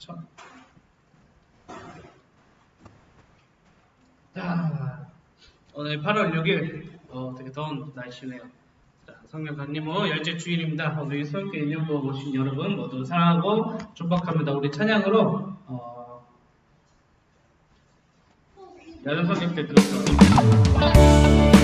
그렇죠? 자, 오늘 8월 6일 어, 되게 더운 날씨네요. 자, 성령 강림호 열째 주일입니다. 우리 성교 인용부 오신 여러분 모두 사랑하고 축복합니다. 우리 찬양으로 어, 여름 성경 때 들었던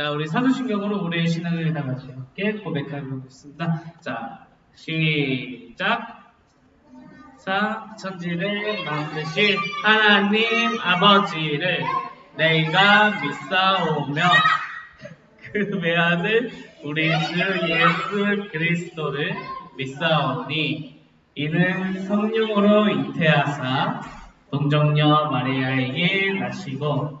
자 우리 사도신경으로 우리의 신앙을 다 같이 함께 고백하고 있습니다. 자, 시작. 자, 천지를 만드신 하나님 아버지를 내가 믿사오며 그 외아들 우리 주 예수 그리스도를 믿사오니 이는 성령으로 잉태하사 동정녀 마리아에게 나시고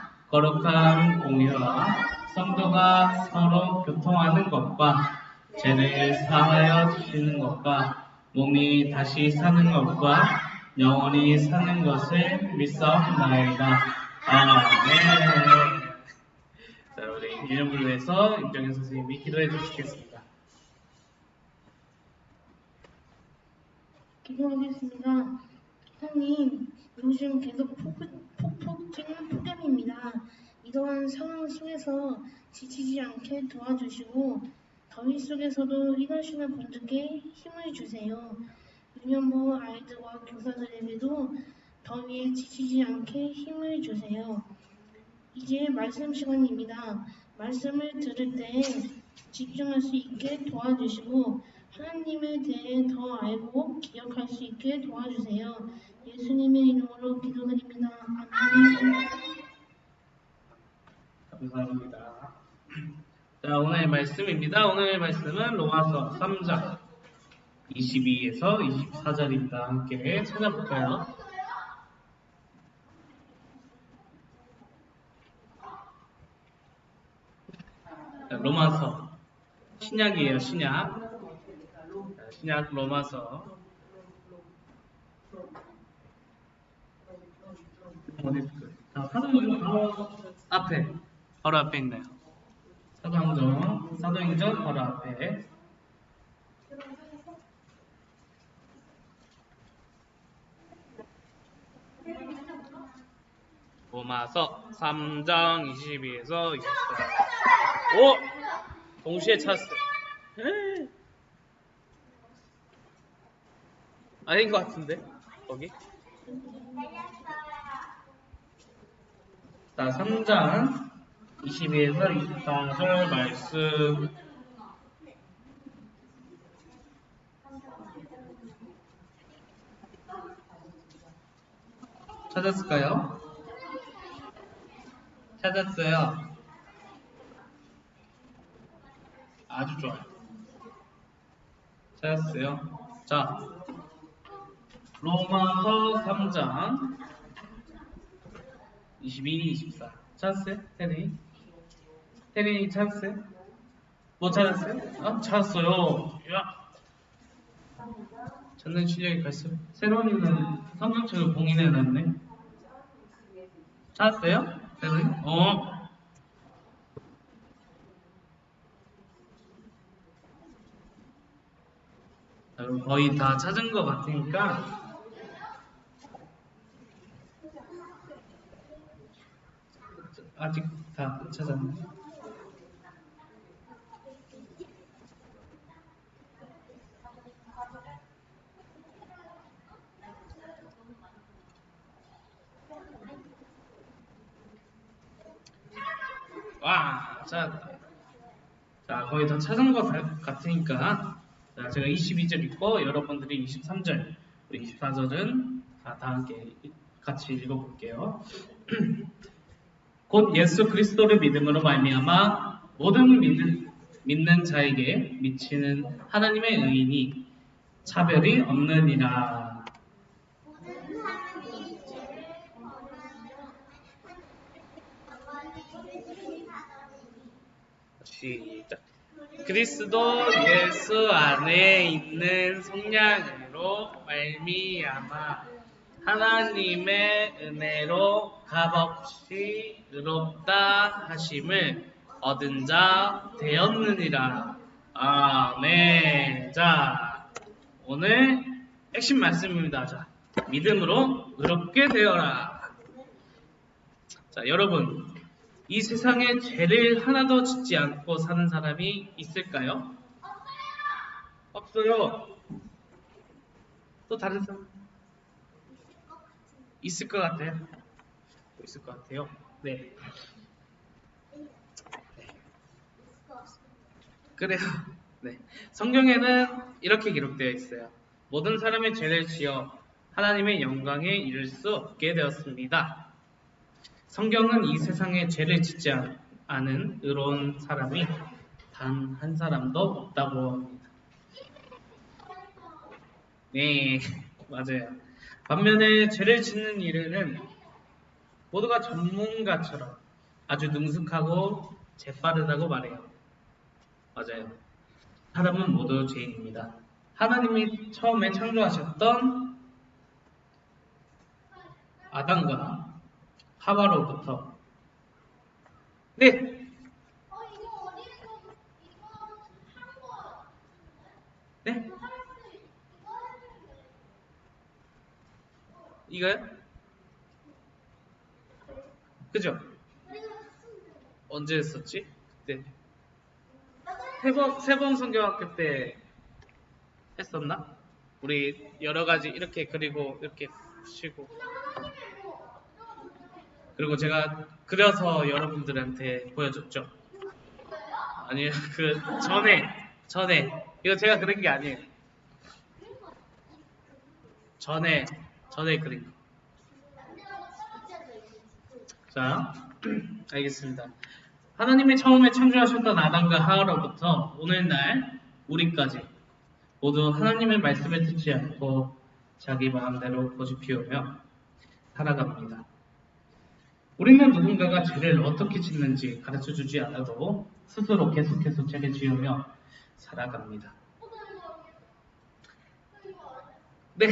거룩한 공유와 성도가 서로 교통하는 것과 죄를 사하여 주시는 것과 몸이 다시 사는 것과 영원히 사는 것을 믿사옵나이다. 아멘. 자, 우리 기념을 위해서 임정현 선생님이 기도해 주시겠습니다. 기도하겠습니다. 하나님, 요즘 계속 폭- 폭폭 튀는 폭염입니다. 이러한 상황 속에서 지치지 않게 도와주시고 더위 속에서도 일하시는 분들께 힘을 주세요. 유년부 아이들과 교사들에게도 더위에 지치지 않게 힘을 주세요. 이제 말씀 시간입니다. 말씀을 들을 때 집중할 수 있게 도와주시고 하나님에 대해 더 알고 기억할 수 있게 도와주세요. 예수님의 이름으로 기도드립니다. 아멘. 감사합니다. 자, 오늘의 말씀입니다. 오늘의 말씀은 로마서 3장 22에서 24절입니다. 함께 찾아볼까요? 자, 로마서 신약이에요, 신약. 자, 신약 로마서? 자, 바로 앞에, 바로 앞에 있나요? 사도행전, 사도행전 바로 앞에 로마서 3장 22에서 24. 오! 동시에 찾았어요. 에이. 아닌 것 같은데? 거기? 자, 3장 22에서 24절 말씀. 찾았을까요? 찾았어요. 아주 좋아요. 찾았어요. 자, 로마서 3장 22, 24. 찾았어요? 테 리? 테리 찾았어요? 뭐 찾았어요? 아, 찾았어요. 야. 찾는 실력이 갈수록 새로운이는 성경책을 봉인해놨네. 찾았어요? 테리? 어. 자, 그럼 거의 다 찾은 것 같으니까 아직 다. 와, 찾았다. 자, 거의 다 찾은 것 같- 같으니까 자, 제가 22절 읽고 여러분들이 23절, 24절은 다, 다 함께 같이 읽어볼게요. 곧 예수 그리스도를 믿음으로 말미암아 모든 믿는, 믿는 자에게 미치는 하나님의 의인이 차별이 없느니라. 시작. 그리스도 예수 안에 있는 성량으로 말미암아 하나님의 은혜로 값없이 의롭다 하심을 얻은 자 되었느니라. 아멘. 자, 오늘 핵심 말씀입니다. 자, 믿음으로 의롭게 되어라. 자, 여러분, 이 세상에 죄를 하나도 짓지 않고 사는 사람이 있을까요? 없어요. 또 다른 사람? 있을 것 같아요. 있을 것 같아요. 네. 그래요. 네. 성경에는 이렇게 기록되어 있어요. 모든 사람의 죄를 지어 하나님의 영광에 이를 수 없게 되었습니다. 성경은 이 세상에 죄를 짓지 않- 않은 의로운 사람이 단 한 사람도 없다고 합니다. 네, 맞아요. 반면에 죄를 짓는 일에는 모두가 전문가처럼 아주 능숙하고 재빠르다고 말해요. 맞아요. 사람은 모두 죄인입니다. 하나님이 처음에 창조하셨던 아담과 하와로부터 네, 네, 이거요? 그죠? 언제 했었지? 그때 세번 세번 성경학교 때 했었나? 우리 여러 가지 이렇게 그리고 이렇게 치고 그리고 제가 그려서 여러분들한테 보여줬죠. 아니요, 그 전에 전에 이거 제가 그린 게 아니에요. 전에 전에 그린 거. 자, 알겠습니다. 하나님이 처음에 창조하셨던 아담과 하와로부터 오늘날 우리까지 모두 하나님의 말씀을 듣지 않고 자기 마음대로 고집 피우며 살아갑니다. 우리는 누군가가 죄를 어떻게 짓는지 가르쳐 주지 않아도 스스로 계속해서 죄를 지으며 살아갑니다. 네.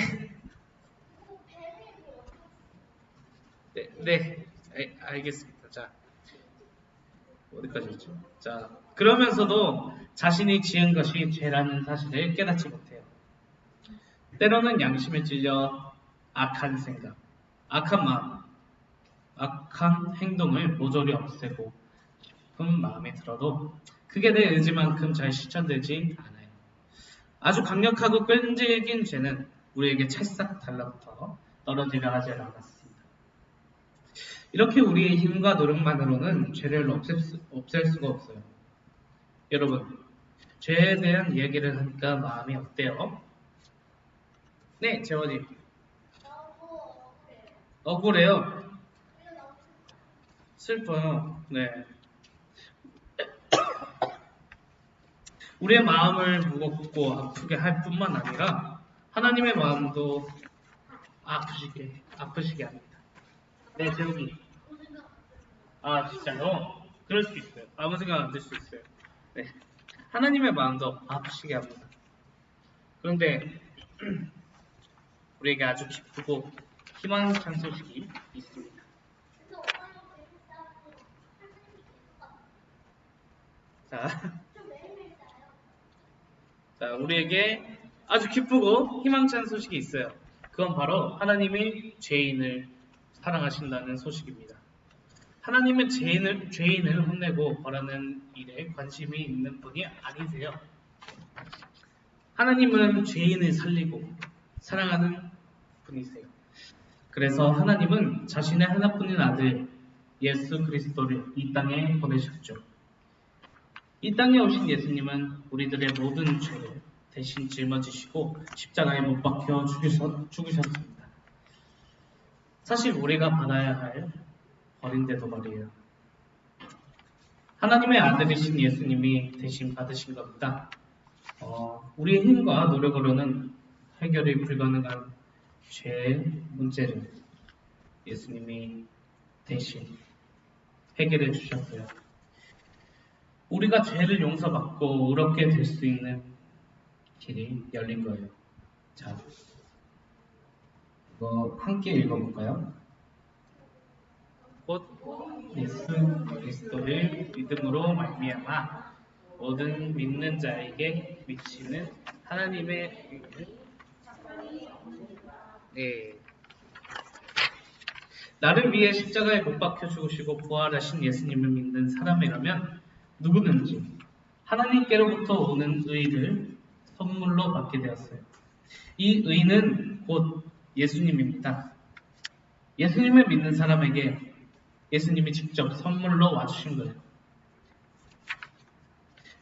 네, 네. 알- 알겠습니다. 자. 어디까지 했죠? 자, 그러면서도 자신이 지은 것이 죄라는 사실을 깨닫지 못해요. 때로는 양심에 찔려 악한 생각, 악한 마음, 악한 행동을 모조리 없애고 싶은 마음이 들어도 그게 내 의지만큼 잘 실천되지 않아요. 아주 강력하고 끈질긴 죄는 우리에게 찰싹 달라붙어 떨어지려 하지 않았습니다. 이렇게 우리의 힘과 노력만으로는 죄를 없앨, 수, 없앨 수가 없어요. 여러분, 죄에 대한 얘기를 하니까 마음이 어때요? 네, 재원이. 억울해요. 슬퍼요. 네. 우리의 마음을 무겁고 아프게 할 뿐만 아니라 하나님의 마음도 아프시게 아프시게 합니다. 네, 재욱이. 아, 진짜요? 그럴 수 있어요. 아무 생각 안 들 수 있어요. 네. 하나님의 마음도 아프시게 합니다. 그런데 우리에게 아주 기쁘고 희망찬 소식이 있습니다. 자, 자, 우리에게 아주 기쁘고 희망찬 소식이 있어요. 그건 바로 하나님이 죄인을 사랑하신다는 소식입니다. 하나님은 죄인을, 죄인을 혼내고 벌하는 일에 관심이 있는 분이 아니세요. 하나님은 죄인을 살리고 사랑하는 분이세요. 그래서 하나님은 자신의 하나뿐인 아들 예수 그리스도를 이 땅에 보내셨죠. 이 땅에 오신 예수님은 우리들의 모든 죄를 대신 짊어지시고 십자가에 못 박혀 죽으셨, 죽으셨습니다. 사실 우리가 받아야 할 벌인데도 말이에요. 하나님의 아들이신 예수님이 대신 받으신 겁니다. 어, 우리의 힘과 노력으로는 해결이 불가능한 죄의 문제를 예수님이 대신 해결해 주셨어요. 우리가 죄를 용서받고 의롭게 될 수 있는 길이 열린 거예요. 자, 이거 함께 읽어볼까요? 곧 예수 그리스도를 믿음으로 말미암아 모든 믿는 자에게 미치는 하나님의 네. 나를 위해 십자가에 못 박혀 죽으시고 부활하신 예수님을 믿는 사람이라면 누구든지 하나님께로부터 오는 의를 선물로 받게 되었어요. 이 의는 곧 예수님입니다. 예수님을 믿는 사람에게 예수님이 직접 선물로 와주신 거예요.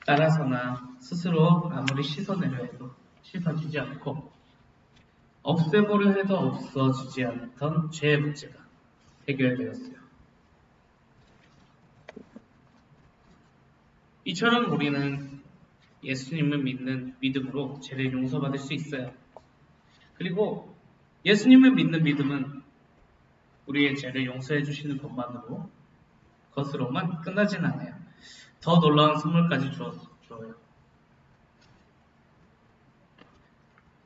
따라서나 스스로 아무리 씻어내려 해도 씻어지지 않고 없애보려 해도 없어지지 않던 죄의 문제가 해결되었어요. 이처럼 우리는 예수님을 믿는 믿음으로 죄를 용서받을 수 있어요. 그리고 예수님을 믿는 믿음은 우리의 죄를 용서해 주시는 것만으로 것으로만 끝나진 않아요. 더 놀라운 선물까지 주어요.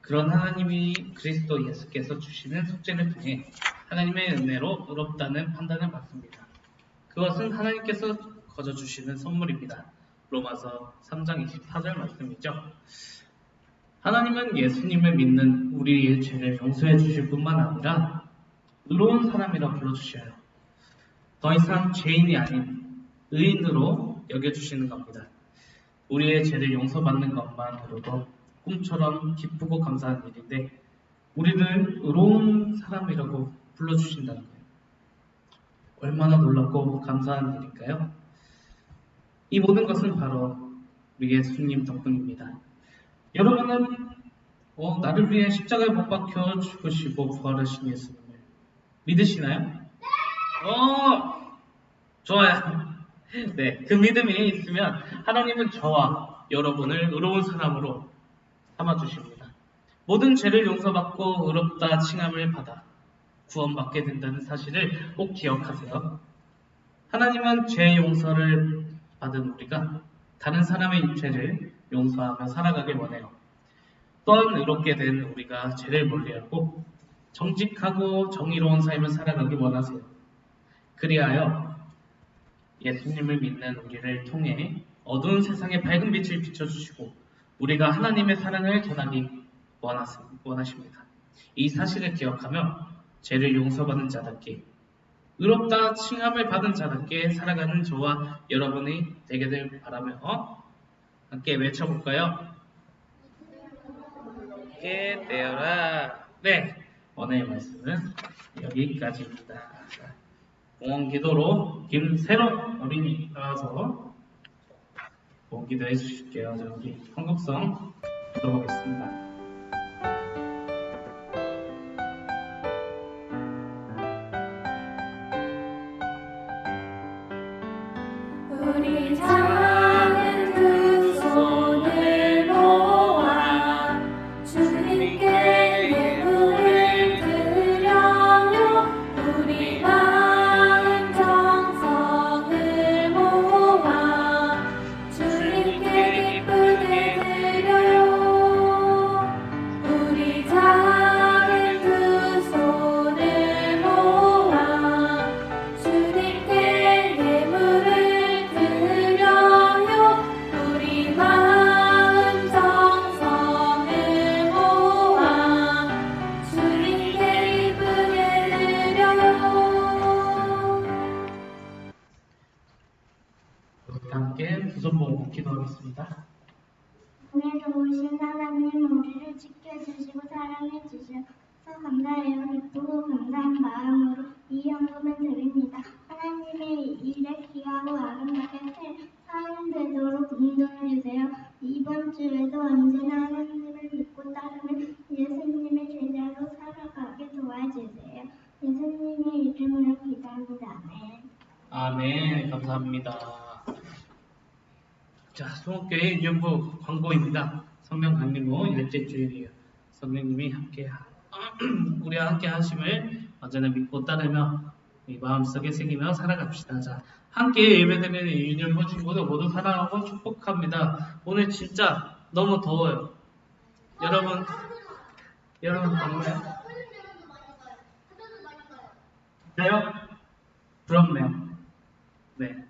그런 하나님이 그리스도 예수께서 주시는 속죄를 통해 하나님의 은혜로 의롭다는 판단을 받습니다. 그것은 하나님께서 거저 주시는 선물입니다. 로마서 3장 24절 말씀이죠. 하나님은 예수님을 믿는 우리의 죄를 용서해 주실 뿐만 아니라 의로운 사람이라 불러주셔요. 더 이상 죄인이 아닌 의인으로 여겨주시는 겁니다. 우리의 죄를 용서받는 것만으로도 꿈처럼 기쁘고 감사한 일인데 우리를 의로운 사람이라고 불러주신다는 거예요. 얼마나 놀랍고 감사한 일일까요? 이 모든 것은 바로 우리 예수님 덕분입니다. 여러분은 어, 나를 위해 십자가에 못 박혀 죽으시고 부활하신 예수님을 믿으시나요? 어, 좋아요. 네, 그 믿음이 있으면 하나님은 저와 여러분을 의로운 사람으로 삼아주십니다. 모든 죄를 용서받고 의롭다 칭함을 받아 구원받게 된다는 사실을 꼭 기억하세요. 하나님은 죄 용서를 받은 우리가 다른 사람의 죄를 용서하며 살아가길 원해요. 또한 의롭게 된 우리가 죄를 멀리하고 정직하고 정의로운 삶을 살아가길 원하세요. 그리하여 예수님을 믿는 우리를 통해 어두운 세상에 밝은 빛을 비춰주시고 우리가 하나님의 사랑을 전하기 원하십니다. 이 사실을 기억하며 죄를 용서받은 자답게 의롭다 칭함을 받은 자답게 살아가는 저와 여러분이 되게될 바라며 함께 외쳐볼까요? 함께 되어라. 네, 오늘의 말씀은 여기까지입니다. 자, 공원 기도로 김세론 어린이 나와서 공원 기도 해 주실게요. 자, 우리 한국성 들어보겠습니다. 사랑해 주셔서 감사해요. 기쁘고 감사한 마음으로 이 헌금을 드립니다. 하나님의 일에 귀하고 아름답게 사용 되도록 인도해주세요. 이번 주에도 언제나 하나님을 믿고 따르는 예수님의 제자로 살아가게 도와주세요. 예수님의 이름으로 기도합니다. 아멘. 아멘. 감사합니다. 자, 송교회 인연부 광고입니다. 성령 강림호 일째 주일이에요. 성령님이 함께 하- 우리와 함께 하심을 언제나 믿고 따르며 이 마음속에 새기며 살아갑시다. 자, 함께 예배드리는 인연부 친구들 모두 사랑하고 축복합니다. 오늘 진짜 너무 더워요. 여러분, 여러분 덥나요? 진짜요? 부럽네요. 네.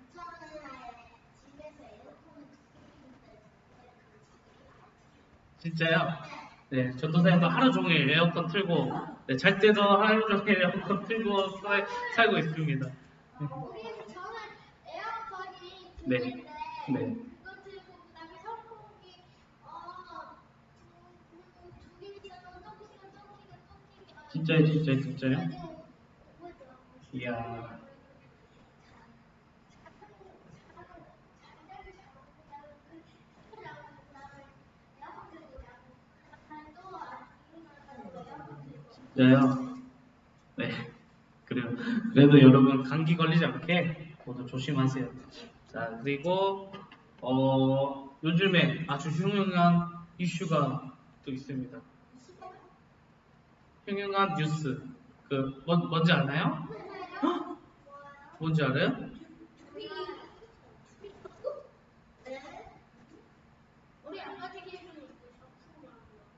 진짜요? 네, 전도사님도 하루 종일 에어컨 틀고, 네, 잘 때도 하루 종일 에어컨 틀고 사- 살고 있습니다. 네. 네. 조금씩은 진짜요, 진짜요, 진짜요? 이야, 진짜요? 네. 그래요. 그래도 여러분 감기 걸리지 않게 모두 조심하세요. 자, 그리고 어, 요즘에 아주 흉흉한 이슈가 또 있습니다. 흉흉한 뉴스. 그 뭔, 뭔지 아나요? 헉? 뭔지 알아요?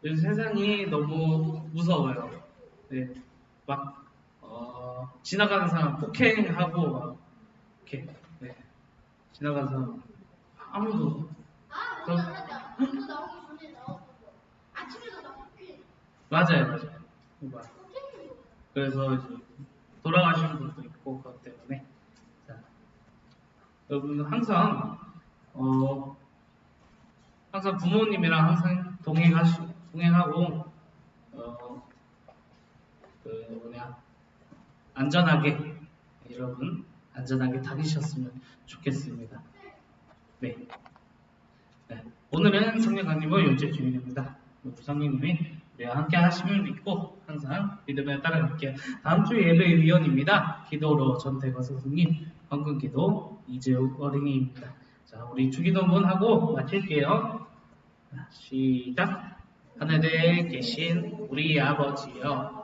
요즘 세상이 너무 무서워요. 네, 막 어, 지나가는 사람 폭행하고 막 이렇게 네, 지나가는 사람 아무도 아 나오기 전에 아침에도 나왔지 맞아요, 맞아요. 맞아요. 그래서 이제 돌아가신 분도 있고 그것 때문에. 자, 여러분 항상 어 항상 부모님이랑 항상 동행하시 동행하고 어 그 뭐냐 안전하게 여러분 안전하게 다니셨으면 좋겠습니다. 네. 네. 오늘은 성령 강림의 열째 주일입니다. 성령님이 우리와 함께 하심을 믿고 항상 믿으며 따라갈게요. 다음 주 예배 위원입니다. 기도로 전태거 선생님, 황금기도 이재욱 어린이입니다. 자, 우리 주기도문 하고 마칠게요. 자, 시작. 하늘에 계신 우리 아버지여,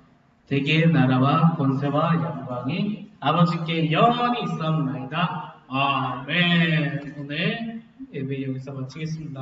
대개의 나라와 권세와 영광이 아버지께 영원히 있사옵나이다. 아멘. 오늘 예배 여기서 마치겠습니다.